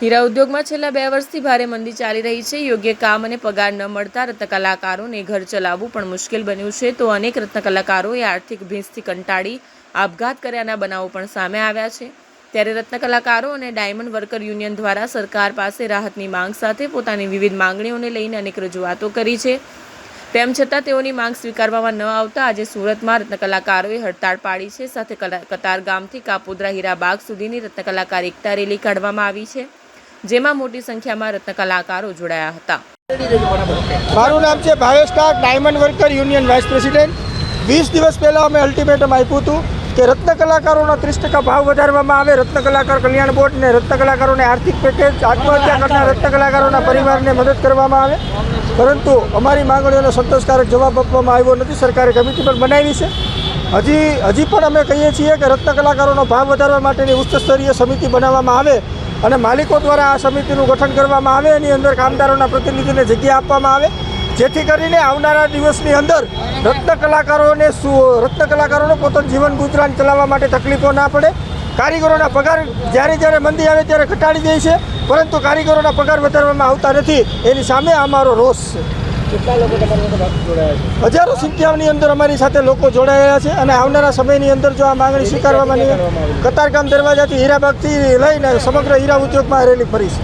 હીરા ઉદ્યોગમાં છેલ્લા બે વર્ષથી ભારે મંદી ચાલી રહી છે. યોગ્ય કામ અને પગાર ન મળતા રત્નકલાકારોને ઘર ચલાવવું પણ મુશ્કેલ બન્યું છે. તો અનેક રત્નકલાકારોએ આર્થિક ભીંસથી કંટાળી આપઘાત કર્યાના બનાવો પણ સામે આવ્યા છે. ત્યારે રત્નકલાકારો અને ડાયમંડ વર્કર યુનિયન દ્વારા સરકાર પાસે રાહતની માંગ સાથે પોતાની વિવિધ માંગણીઓને લઈને અનેક રજૂઆતો કરી છે. તેમ છતાં તેઓની માંગ સ્વીકારવામાં ન આવતા આજે સુરતમાં રત્નકલાકારોએ હડતાળ પાડી છે. સાથે કતાર ગામથી કાપોદ્રા હીરાબાગ સુધીની રત્નકલાકાર એકતા રેલી કાઢવામાં આવી છે. જેમાં મોટી સંખ્યામાં રત્નકલાકારો જોડાયા હતા. મારું નામ છે Bhavesh Kak, diamond worker union vice president. વીસ દિવસ પહેલાં અમે અલ્ટિમેટમ આપ્યું હતું કે રત્ન કલાકારોનો ત્રીસ ટકા ભાવ વધારવામાં આવે, રત્ન કલાકાર કલ્યાણ બોર્ડને રત્ન કલાકારોને આર્થિક પેકેજ, આત્મહત્યા કરનાર રત્ન કલાકારોના પરિવારને મદદ કરવામાં આવે. પરંતુ અમારી માંગણીઓનો સંતોષકારક જવાબ આપવામાં આવ્યો નથી, સરકારે કમિટી પણ બનાવી છે. હજી હજી પણ અમે કહીએ છીએ કે રત્ન કલાકારોનો ભાવ વધારવા માટેની ઉચ્ચ સ્તરીય સમિતિ બનાવવામાં આવે અને માલિકો દ્વારા આ સમિતિનું ગઠન કરવામાં આવે, એની અંદર કામદારોના પ્રતિનિધિને જગ્યા આપવામાં આવે. જેથી કરીને આવનારા દિવસની અંદર રત્ન કલાકારોને રત્ન કલાકારોનો પોતાનું જીવન ગુજરાન ચલાવવા માટે તકલીફો ના પડે. કારીગરોના પગાર જ્યારે જ્યારે મંદી આવે ત્યારે ઘટાડી દે છે, પરંતુ કારીગરોના પગાર વધારવામાં આવતા નથી. એની સામે અમારો રોષ છે. હજારો સંખ્યાની અંદર અમારી સાથે લોકો જોડાયેલા છે અને આવનારા સમયની અંદર જો આ માંગણી સ્વીકારવામાં આવે, કતારગામ દરવાજાથી હીરાબાગથી લઈને સમગ્ર હીરા ઉદ્યોગમાં રેલી ફરી છે.